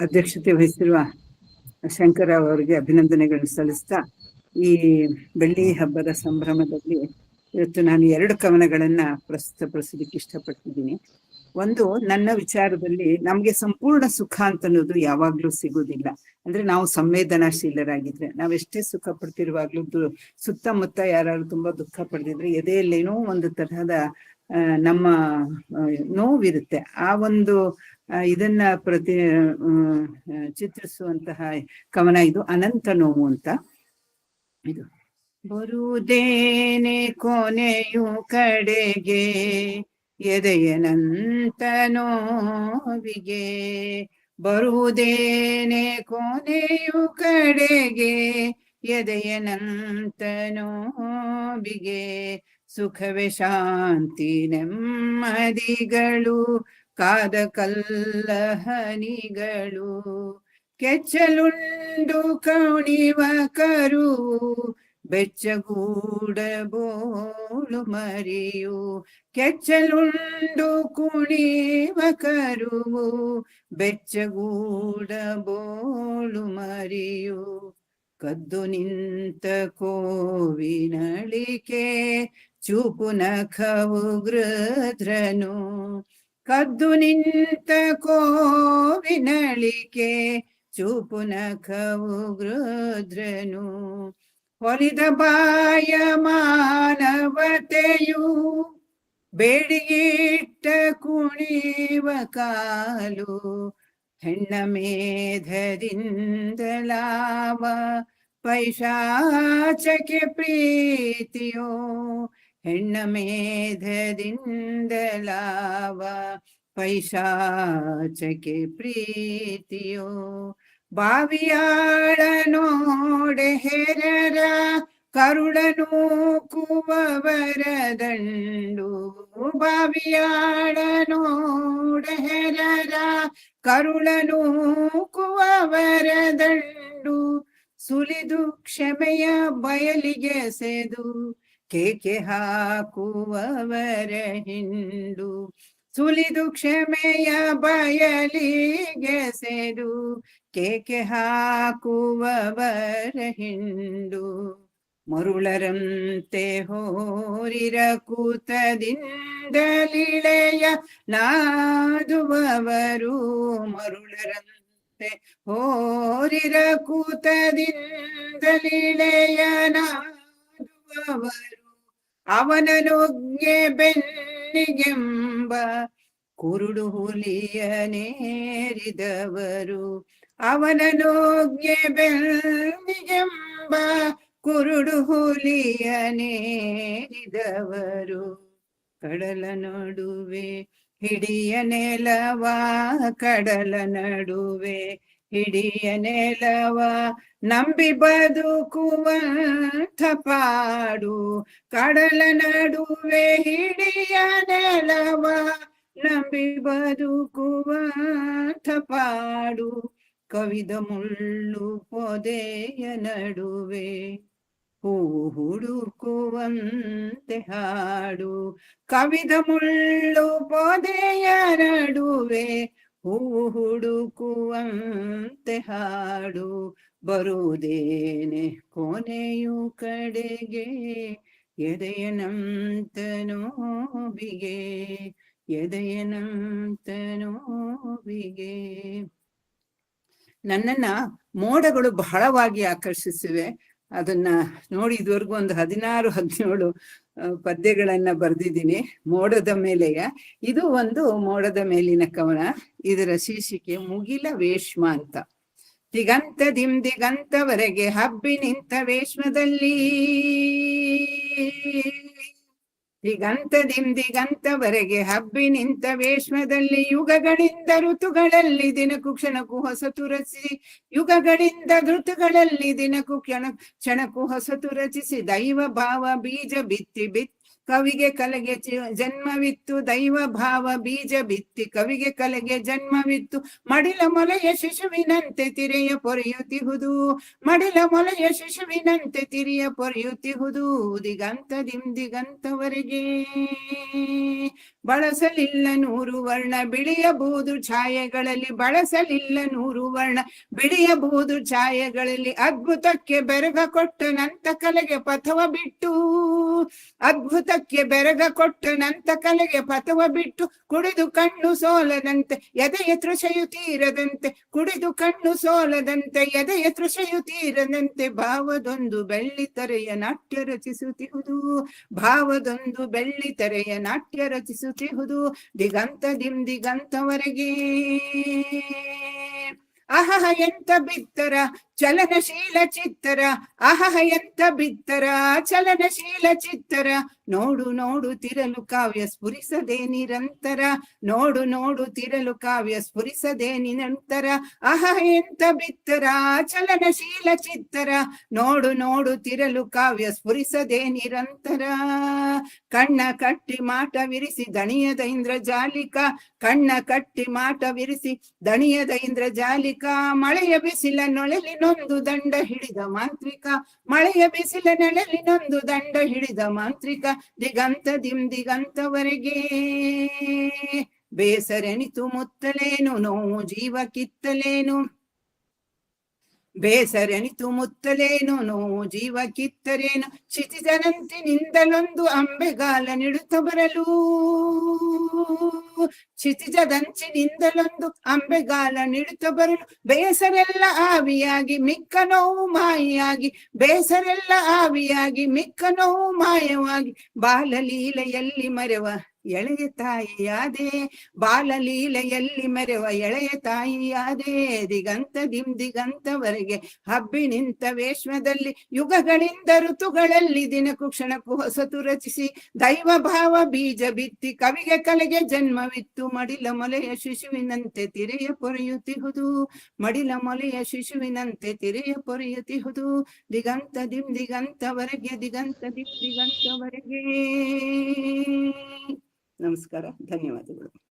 ಅಧ್ಯಕ್ಷತೆ ವಹಿಸಿರುವ ಶಂಕರ ಅವರಿಗೆ ಅಭಿನಂದನೆಗಳನ್ನು ಸಲ್ಲಿಸ್ತಾ, ಈ ಬೆಳ್ಳಿ ಹಬ್ಬದ ಸಂಭ್ರಮದಲ್ಲಿ ಇವತ್ತು ನಾನು ಎರಡು ಕವನಗಳನ್ನ ಪ್ರಸ್ತುತಪಡಿಸೋದಕ್ಕೆ ಇಷ್ಟಪಡ್ತಿದ್ದೀನಿ. ಒಂದು, ನನ್ನ ವಿಚಾರದಲ್ಲಿ ನಮ್ಗೆ ಸಂಪೂರ್ಣ ಸುಖ ಅಂತ ಅನ್ನೋದು ಯಾವಾಗ್ಲೂ ಸಿಗುದಿಲ್ಲ. ಅಂದ್ರೆ ನಾವು ಸಂವೇದನಾಶೀಲರಾಗಿದ್ರೆ ನಾವೆಷ್ಟೇ ಸುಖ ಪಡ್ತಿರುವಾಗ್ಲೂ ಸುತ್ತಮುತ್ತ ಯಾರಾದ್ರೂ ತುಂಬಾ ದುಃಖ ಪಡೆದಿದ್ರೆ ಎದೆಯಲ್ಲೇನೋ ಒಂದು ತರಹದ ನಮ್ಮ ನೋವಿರುತ್ತೆ. ಆ ಒಂದು ಇದನ್ನ ಪ್ರತಿ ಚಿತ್ರಿಸುವಂತಹ ಕವನ ಇದು ಅನಂತ ನೋವು ಅಂತ. ಇದು. ಬರುದೇನೆ ಕೊನೆಯು ಕಡೆಗೆ ಎದೆಯನಂತ ನೋವಿಗೆ, ಬರುವುದೇನೆ ಕೊನೆಯು ಕಡೆಗೆ ಎದೆಯನಂತ ನೋವಿಗೆ ಸುಖವೇ ಶಾಂತಿ ನೆಮ್ಮದಿಗಳು ಕಾದ ಕಲ್ಲಹನಿಗಳು ಕೆಚ್ಚಲುಂಡು ಕೌಣಿವ ಕರು ಬೆಚ್ಚಗೂಡಬೋಳು ಮರಿಯು ಕೆಚ್ಚಲುಂಡು ಕುಣಿವ ಕರುವು ಬೆಚ್ಚಗೂಡಬೋಳು ಮರಿಯು ಕದ್ದು ನಿಂತ ಕೋವಿನಳಿಕೆ ಚೂಪು ನಖವು ಗೃಧ್ರನು ಕದ್ದು ನಿಂತ ಕೋವಿನಳಿಕೆ ಚುಪುನಖವು ಗೃಧ್ರನು ಹೊಲಿದ ಬಾಯ ಮಾನವತೆಯು ಬೇಡಿಗಿಟ್ಟ ಕುಣಿವ ಕಾಲು ಹೆಣ್ಣ ಮೇಧದಿಂದಲಾವ ಪೈಶಾಚಕ್ಕೆ ಪ್ರೀತಿಯೋ ಹೆಣ್ಣ ಮೇಧದಿಂದಲಾವ ಪೈಶಾಚಕೆ ಪ್ರೀತಿಯೋ. ಬಾವಿಯಾಳ ನೋಡೆ ಹೆರರ ಕರುಳನು ಕುವವರ ದಂಡು. ಬಾವಿಯಾಳ ನೋಡೆ ಹೆರರ ಕರುಳನು ಕುವವರ ದಂಡು. ಸುಲಿದು ಕ್ಷಮೆಯ ಬಯಲಿಗೆ ಸೆದು. ಕೇಕೆ ಹಾಕುವವರೆ ಹಿಂಡು ಸುಲಿದು ಕ್ಷಮೆಯ ಬಯಲಿಗೆ ಸೇರು. ಕೇಕೆ ಹಾಕುವವರ ಹಿಂಡು ಮರುಳರಂತೆ ಹೋರಿರ ಕೂತದಿಂದಲಿಳೆಯ ನಾದುವವರು ಮರುಳರಂತೆ ಹೋರಿರ ಕೂತದಿಂದಲಿಳೆಯ ನಾದುವವರು ಅವನನುಗ್ಗೆ ಬೆನ್ನಿಗೆಂಬ ಕುರುಡು ಹುಲಿಯ ನೇರಿದವರು. ಅವನನುಗ್ಗೆ ಬೆನ್ನಿಗೆಂಬ ಕುರುಡು ಹುಲಿಯ ನೇರಿದವರು. ಕಡಲ ನಡುವೆ, ಹಿಡಿಯ ನೆಲವ, ಕಡಲ ನಡುವೆ ಹಿಡಿಯ ನೆಲವ ನಂಬಿ ಬದುಕುವಂಥ ಪಾಡು. ಕಡಲ ನಡುವೆ ಹಿಡಿಯ ನೆಲವ ನಂಬಿ ಬದುಕುವಂಥ ಪಾಡು. ಕವಿದ ಮುಳ್ಳು ಪೊದೆಯ ನಡುವೆ ಹೂ ಹುಡುಕುವಂತೆ ಹಾಡು. ಕವಿದ ಮುಳ್ಳು ಪೊದೆಯ ನಡುವೆ ಹೂ ಹುಡುಕುವಂತೆ ಹಾಡು ಬರುವುದೇನೆ ಕೊನೆಯು ಕಡೆಗೆ. ಎದೆಯ ನೋವಿಗೆ ಎದೆಯ ನನ್ನನ್ನ ಮೋಡಗಳು ಬಹಳವಾಗಿ ಆಕರ್ಷಿಸಿವೆ. ಅದನ್ನ ನೋಡಿ ಇದುವರೆಗೂ ಒಂದು ಹದಿನಾರು, ಹದಿನೇಳು ಪದ್ಯಗಳನ್ನ ಬರೆದಿದ್ದೀನಿ. ಮೋಡದ ಮೇಲೆಯ ಇದು ಒಂದು ಮೋಡದ ಮೇಲಿನ ಕವನ. ಇದರ ಶೀರ್ಷಿಕೆ ಮುಗಿಲ ವೇಷ್ಮ ಅಂತ. ದಿಗಂತ ದಿಂ ದಿಗಂತವರೆಗೆ ಹಬ್ಬಿ ನಿಂತ ವೇಶ್ಮದಲ್ಲಿ ದಿಗಂತ ದಿಂ ದಿಗಂತವರೆಗೆ ಹಬ್ಬಿ ನಿಂತ ವೇಶ್ಮದಲ್ಲಿ ಯುಗಗಳಿಂದ ಋತುಗಳಲ್ಲಿ ದಿನಕ್ಕೂ ಕ್ಷಣಕ್ಕೂ ಹೊಸ ರಚಿಸಿ ಯುಗಗಳಿಂದ ಋತುಗಳಲ್ಲಿ ದಿನಕ್ಕೂ ಕ್ಷಣ, ಕ್ಷಣಕ್ಕೂ ಹೊಸತು ರಚಿಸಿ ದೈವ ಭಾವ ಬೀಜ ಬಿತ್ತಿ ಬಿತ್ ಕವಿಗೆ ಕಲೆಗೆ ಜನ್ಮವಿತ್ತು ದೈವ ಭಾವ ಬೀಜ ಬಿತ್ತಿ ಕವಿಗೆ ಕಲೆಗೆ ಜನ್ಮವಿತ್ತು. ಮಡಿಲ ಮೊಲೆಯ ಶಿಶುವಿನಂತೆ ತಿರೆಯ ಪೊರೆಯುತ್ತಿಹುದು. ಮಡಿಲ ಮೊಲೆಯ ಶಿಶುವಿನಂತೆ ತಿರಿಯ ಪೊರೆಯುತ್ತಿಹುದು. ದಿಗಂತ ದಿಗಂತವರೆಗೆ ಬಳಸಲಿಲ್ಲ ನೂರು ವರ್ಣ ಬಿಳಿಯಬಹುದು ಛಾಯೆಗಳಲ್ಲಿ ಬಳಸಲಿಲ್ಲ ನೂರು ವರ್ಣ ಬಿಳಿಯಬಹುದು ಛಾಯೆಗಳಲ್ಲಿ ಅದ್ಭುತಕ್ಕೆ ಬೆರಗ ಕೊಟ್ಟ ನಂತ ಕಲೆಗೆ ಪಥವ ಬಿಟ್ಟು ಅದ್ಭುತಕ್ಕೆ ಬೆರಗ ಕೊಟ್ಟು ನಂತ ಕಲೆಗೆ ಪಥವ ಬಿಟ್ಟು ಕುಡಿದು ಕಣ್ಣು ಸೋಲದಂತೆ, ಎದೆಯ ತೃಷೆಯು ತೀರದಂತೆ, ಕುಡಿದು ಕಣ್ಣು ಸೋಲದಂತೆ, ಎದೆಯ ತೃಷೆಯು ತೀರದಂತೆ, ಭಾವದೊಂದು ಬೆಳ್ಳಿ ತರೆಯ ನಾಟ್ಯ ರಚಿಸುತ್ತಿಹುದು, ಭಾವದೊಂದು ಬೆಳ್ಳಿ ತರೆಯ ನಾಟ್ಯ ರಚಿಸುತ್ತಿಹುದು, ದಿಗಂತ ದಿಂ ದಿಗಂತವರೆಗೆ. ಅಹಹ ಎಂತ ಬಿತ್ತರ ಚಲನಶೀಲ ಚಿತ್ತರ ಅಹಹ ಎಂತ ಬಿತ್ತರ, ಚಲನಶೀಲ ಚಿತ್ತರ. ನೋಡು ನೋಡು ತಿರಲು ಕಾವ್ಯ ಸ್ಫುರಿಸದೆ ನಿರಂತರ. ನೋಡು ನೋಡು ತಿರಲು ಕಾವ್ಯ ಸ್ಫುರಿಸದೆ ನಿರಂತರ. ಅಹಹ ಎಂತ ಬಿತ್ತರ, ಚಲನಶೀಲ ಚಿತ್ತರ. ನೋಡು ನೋಡು ತಿರಲು ಕಾವ್ಯ ಸ್ಫುರಿಸದೆ ನಿರಂತರ. ಕಣ್ಣ ಕಟ್ಟಿ ಮಾಟ ವಿರಿಸಿ ದಣಿಯದ ಇಂದ್ರ ಜಾಲಿಕ. ಕಣ್ಣ ಕಟ್ಟಿ ಮಾಟ ವಿರಿಸಿ ದಣಿಯದ ಇಂದ್ರ ಜಾಲಿಕ. ಮಳೆಯ ಬಿಸಿಲ ನೊಳಲಿನೊಂದು ದಂಡ ಹಿಡಿದ ಮಾಂತ್ರಿಕ. ಮಳೆಯ ಬಿಸಿಲ ನೆಳಲಿನೊಂದು ದಂಡ ಹಿಡಿದ ಮಾಂತ್ರಿಕ. ದಿಗಂತ ದಿಂ ದಿಗಂತವರೆಗೆ ಬೇಸರೆನಿತು ಮುತ್ತಲೇನು, ನೋವು ಜೀವ ಕಿತ್ತಲೇನು. ಬೇಸರೆನಿತು ಮುತ್ತಲೇನು, ನೋ ಜೀವ ಕಿತ್ತರೇನು ಕ್ಷಿತಿಜನಂತಿನಿಂದಲೊಂದು ಅಂಬೆಗಾಲ ನಿಡುತ್ತ ಬರಲು. ಕ್ಷಿತಿಜದಂಚಿನಿಂದಲೊಂದು ಅಂಬೆಗಾಲ ನಿಡುತ್ತ ಬರಲು. ಬೇಸರೆಲ್ಲ ಆವಿಯಾಗಿ ಮಿಕ್ಕ ನೋವು ಮಾಯಿಯಾಗಿ, ಬೇಸರೆಲ್ಲ ಆವಿಯಾಗಿ ಮಿಕ್ಕ ನೋವು ಮಾಯವಾಗಿ, ಬಾಲಲೀಲೆಯಲ್ಲಿ ಮರೆವ ಎಳೆಯ ತಾಯಿಯಾದೆ, ಬಾಲಲೀಲೆಯಲ್ಲಿ ಮೆರೆವ ಎಳೆಯ ತಾಯಿಯಾದೆ, ದಿಗಂತ ದಿಂ ದಿಗಂತವರೆಗೆ ಹಬ್ಬಿ ನಿಂತ ವೇಶ್ಮದಲ್ಲಿ ಯುಗಗಳಿಂದ ಋತುಗಳಲ್ಲಿ ದಿನಕ್ಕೂ ಕ್ಷಣಕ್ಕೂ ಹೊಸತು ರಚಿಸಿ ದೈವ ಭಾವ ಬೀಜ ಬಿತ್ತಿ ಕವಿಗೆ ಕಲೆಗೆ ಜನ್ಮವಿತ್ತು, ಮಡಿಲ ಮೊಲೆಯ ಶಿಶುವಿನಂತೆ ತಿರೆಯ ಪೊರೆಯುತ್ತಿಹುದು, ಮಡಿಲ ಮೊಲೆಯ ಶಿಶುವಿನಂತೆ ತಿರೆಯ ಪೊರೆಯುತ್ತಿಹುದು, ದಿಗಂತ ದಿಂ ದಿಗಂತವರೆಗೆ ದಿಗಂತ ದಿಂ ದಿಗಂತವರೆಗೆ ನಮಸ್ಕಾರ ಧನ್ಯವಾದಗಳು.